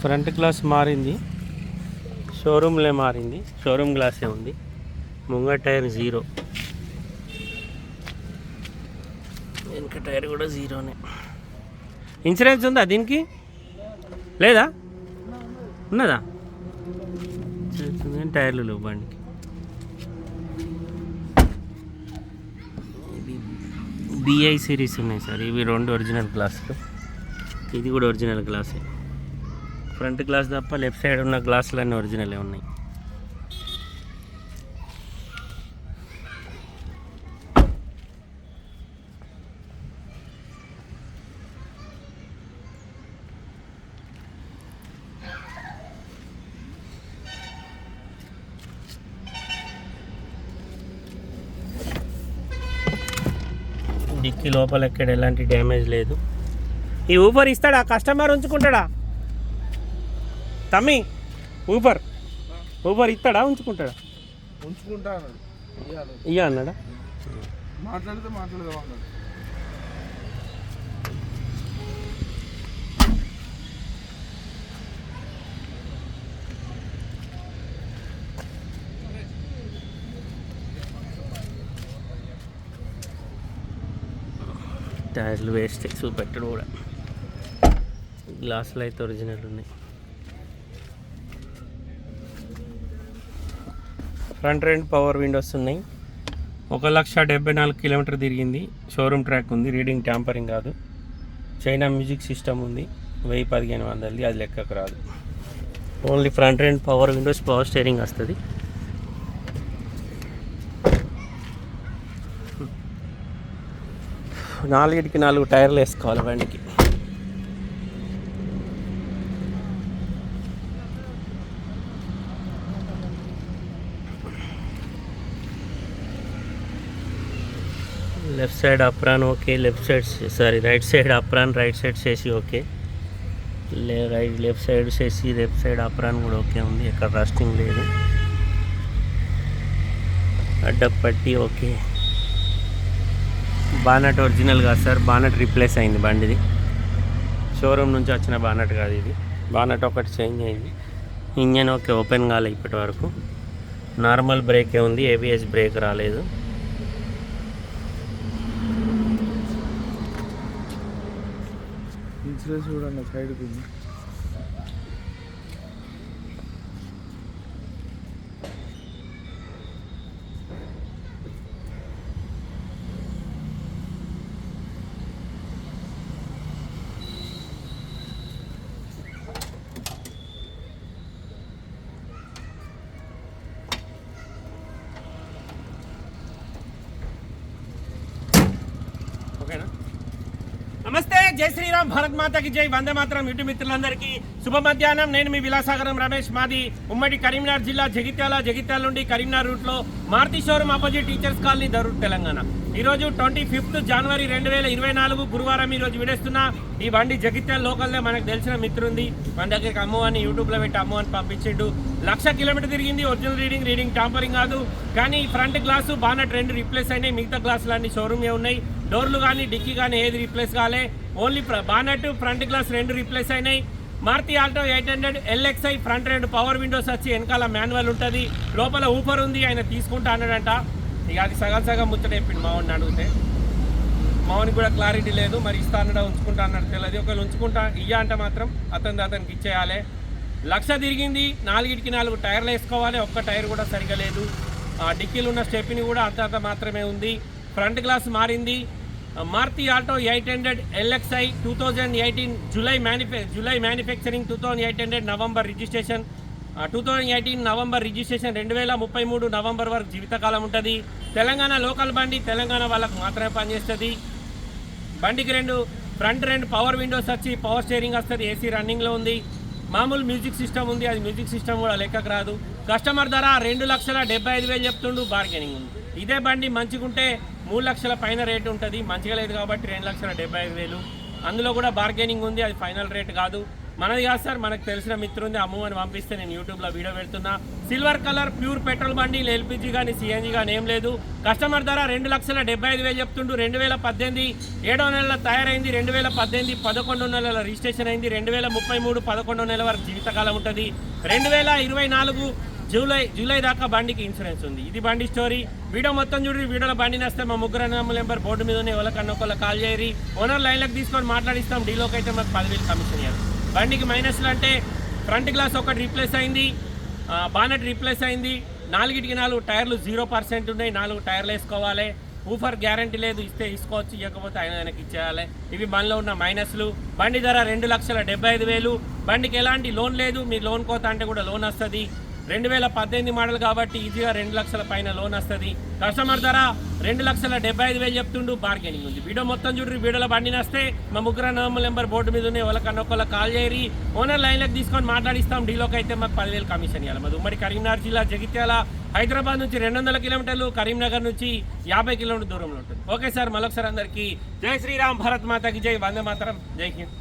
Front glass మారింది. షోరూమ్లే మారింది. Showroom గ్లాసే ఉంది. ముంగ టైర్ జీరో. వెనక టైర్ కూడా జీరోనే. ఇన్సూరెన్స్ ఉందా దీనికి? లేదా? ఉన్నదా? టైర్లు లేవు బండికి. బిఐ సిరీస్ ఉన్నాయి సార్. ఇవి రెండు ఒరిజినల్ గ్లాసులు ఇది కూడా ఒరిజినల్ గ్లాసే ఫ్రంట్ గ్లాస్ తప్ప లెఫ్ట్ సైడ్ ఉన్న గ్లాసులు అన్నీ ఒరిజినలే ఉన్నాయి. డిక్కి లోపల ఎక్కడ ఎలాంటి డ్యామేజ్ లేదు. ఈ ఊబర్ ఇస్తాడా? కస్టమర్ ఉంచుకుంటాడా? తమ్మి ఊబర్. ఊబర్ ఇస్తాడా? ఉంచుకుంటాడా? ఉంచుకుంటా ఇయ్య అన్నాడా? మాట్లాడితే మాట్లాడదాం అన్నాడు. టైర్లు వేస్ట్ చూపెట్టడు కూడా. గ్లాసులు అయితే ఒరిజినల్ ఉన్నాయి. ఫ్రంట్ రెండు పవర్ విండోస్ ఉన్నాయి. ఒక లక్ష డెబ్బై నాలుగు కిలోమీటర్ తిరిగింది. షోరూమ్ ట్రాక్ ఉంది. రీడింగ్ ట్యాంపరింగ్ కాదు. చైనా మ్యూజిక్ సిస్టమ్ ఉంది. వెయ్యి పదిహేను వందలది. అది లెక్కకు రాదు. ఓన్లీ ఫ్రంట్ రెండు పవర్ విండోస్ పవర్ స్టేరింగ్ వస్తుంది. నాలుగిటికి నాలుగు టైర్లు వేసుకోవాలి బండికి. Left side apron okay left side sorry right side apron right side చేసి ఓకే. లే రైట్ లెఫ్ట్ సైడ్ చేసి లెఫ్ట్ సైడ్ అప్రాన్ కూడా ఓకే ఉంది ఎక్కడ రస్టింగ్ లేదు. అడ్డపట్టి ఓకే. బానట్ ఒరిజినల్ కాదు సార్. బానట్ రీప్లేస్ అయింది బండిది. షోరూమ్ నుంచి వచ్చిన బానట్ కాదు ఇది. బానట్ ఒకటి చేంజ్ అయింది. ఇంజన్ ఓకే ఓపెన్ కాలే ఇప్పటి వరకు. నార్మల్ బ్రేకే ఉంది ఏబిఎస్ బ్రేక్ రాలేదు. ఇన్సూరెన్స్ కూడా అన్న ఓకేనా? నమస్తే జై శ్రీరామ్ భారత్ మాతకి జై. వందే మాత్రం యూట్యూబ్ మిత్రులందరికీ శుభ మధ్యాహ్నం. నేను మీ విలాసాగరం రమేష్ మాది ఉమ్మడి కరీంనగర్ జిల్లా జగిత్యాల జగిత్యాల నుండి కరీంనగర్ రూట్లో Maruti showroom opposite teachers colony Darur Telangana. ఈరోజు ట్వంటీ ఫిఫ్త్ జనవరి రెండు వేల ఇరవై నాలుగు గురువారం ఈరోజు విడేస్తున్న. ఈ బండి జగిత్యాల లోకల్లో మనకు తెలిసిన మిత్రుంది. మన దగ్గరికి అమ్ము అని యూట్యూబ్లో పెట్టి అమ్ము అని పంపించిండు. లక్ష కిలోమీటర్ తిరిగింది ఒరిజినల్ రీడింగ్ రీడింగ్ టాంపరింగ్ కాదు. కానీ ఫ్రంట్ గ్లాసు బానట్ రెండు రీప్లేస్ అయినాయి. మిగతా గ్లాసులు అన్ని షోరూమే ఉన్నాయి. డోర్లు కానీ డిక్కీ కానీ ఏది రీప్లేస్ కాలే. ఓన్లీ బానట్ ఫ్రంట్ గ్లాస్ రెండు రీప్లేస్ అయినాయి. Maruti Alto eight hundred LXI front రెండు పవర్ విండోస్ వచ్చి వెనకాల మాన్యువల్ ఉంటుంది. లోపల ఊపర్ ఉంది ఆయన తీసుకుంటా అన్నాడంట. ఇక అది సగం సగం ముచ్చట చెప్పింది మావాడిని అడిగితే. మావానికి కూడా క్లారిటీ లేదు మరి ఇస్తా అన్నాడా ఉంచుకుంటా అన్నాడు తెలియదు ఒకవేళ ఉంచుకుంటా ఇయ్యా అంటే మాత్రం అతని అతనికి ఇచ్చేయాలి. లక్ష తిరిగింది నాలుగిటికి నాలుగు టైర్లు వేసుకోవాలి ఒక్క టైర్ కూడా సరిగా లేదు. ఆ డిక్కీలు ఉన్న స్టెప్ని కూడా అంత అంత మాత్రమే ఉంది. ఫ్రంట్ గ్లాస్ మారింది. Maruti Alto eight hundred LXI two thousand eighteen July మ్యానుఫ్యా July manufacturing two thousand eight hundred November registration. Two thousand eighteen November registration రెండు వేల ముప్పై మూడు నవంబర్ వరకు జీవితకాలం ఉంటుంది. తెలంగాణ లోకల్ బండి తెలంగాణ వాళ్ళకు మాత్రమే పనిచేస్తుంది. బండికి రెండు ఫ్రంట్ రెండు పవర్ విండోస్ వచ్చి పవర్ స్టీరింగ్ వస్తుంది ఏసీ రన్నింగ్లో ఉంది. మామూలు మ్యూజిక్ సిస్టమ్ ఉంది అది మ్యూజిక్ సిస్టమ్ కూడా లెక్కకు రాదు. కస్టమర్ ధర రెండు లక్షల డెబ్బై ఐదు వేలు చెప్తుండు బార్గెనింగ్ ఉంది. ఇదే బండి మంచిగుంటే మూడు లక్షల పైన రేటు ఉంటుంది. మంచిగా లేదు కాబట్టి రెండు లక్షల డెబ్బై ఐదు వేలు. అందులో కూడా బార్గెనింగ్ ఉంది. అది ఫైనల్ రేట్ కాదు. మనది కాదు సార్ మనకు తెలిసిన మిత్రుంది అమ్ము అని పంపిస్తే నేను యూట్యూబ్లో వీడియో పెడుతున్నా. సిల్వర్ కలర్ ప్యూర్ పెట్రోల్ బండి ఎల్పిజీ కానీ సిఎన్జీ కానీ ఏం లేదు. కస్టమర్ ధర రెండు లక్షల డెబ్బై ఐదు వేలు చెప్తుండు. రెండు వేల పద్దెనిమిది ఏడో నెలల తయారైంది. రెండు వేల పద్దెనిమిది పదకొండు నెలల రిజిస్ట్రేషన్ అయింది. రెండు వేల ముప్పై మూడు పదకొండు నెలల వరకు జీవితకాలం ఉంటుంది. రెండు వేల ఇరవై నాలుగు జూలై జూలై దాకా బండికి ఇన్సూరెన్స్ ఉంది. ఇది బండి స్టోరీ వీడియో మొత్తం చూడండి. వీడియోలో బండి నేస్తే మా ముగ్గురు నెంబర్ బోర్డు మీద ఉన్నాయి. ఎవరికన్నా ఒకళ్ళు కాల్ చేయరి ఓనర్ లైన్లకు తీసుకొని మాట్లాడిస్తాం. డీలోకి అయితే మాకు పదివేలు కమిషన్ ఇవ్వాలి బండికి మైనస్లు అంటే ఫ్రంట్ గ్లాస్ ఒకటి రీప్లేస్ అయింది. బానెట్ రీప్లేస్ అయింది. నాలుగిటికి నాలుగు టైర్లు జీరో పర్సెంట్ ఉన్నాయి. నాలుగు టైర్లు వేసుకోవాలి. ఊఫర్ గ్యారంటీ లేదు. ఇస్తే తీసుకోవచ్చు. ఇవ్వకపోతే ఆయన ఆయనకి ఇచ్చేయాలి. ఇవి బండిలో ఉన్న మైనస్లు బండి ధర రెండు లక్షల డెబ్బై ఐదు వేలు. బండికి ఎలాంటి లోన్ లేదు. మీరు లోన్ కోత అంటే కూడా లోన్ వస్తుంది. రెండు వేల పద్దెనిమిది మోడల్ కాబట్టి ఈజీగా రెండు లక్షల పైన లోన్ వస్తుంది. కస్టమర్ ధర రెండు లక్షల డెబ్బై ఐదు వేలు చెప్తుండు బార్గెనింగ్ ఉంది. వీడియో మొత్తం చూడండి వీడియోలో బండి నస్తే మా ముగ్గురు నమ్మల నెంబర్ బోర్డు మీద ఉన్నాయి వాళ్ళకన్నా కాల్ చేయరి. ఓనర్ లైన్లకు తీసుకొని మాట్లాడిస్తాం డీలోకి అయితే మాకు పదివేలు కమిషన్ ఇవ్వాలి మాది ఉమ్మడి కరీంనగర్ జిల్లా జగిత్యాల హైదరాబాద్ నుంచి రెండు వందల కిలోమీటర్లు కరీంనగర్ నుంచి యాభై కిలోమీటర్ దూరంలో ఉంటుంది. ఓకే సార్ మరొకసారి అందరికీ జై శ్రీరామ్ భారత్ మాతకి జై వందే మాతరం జై హింద్.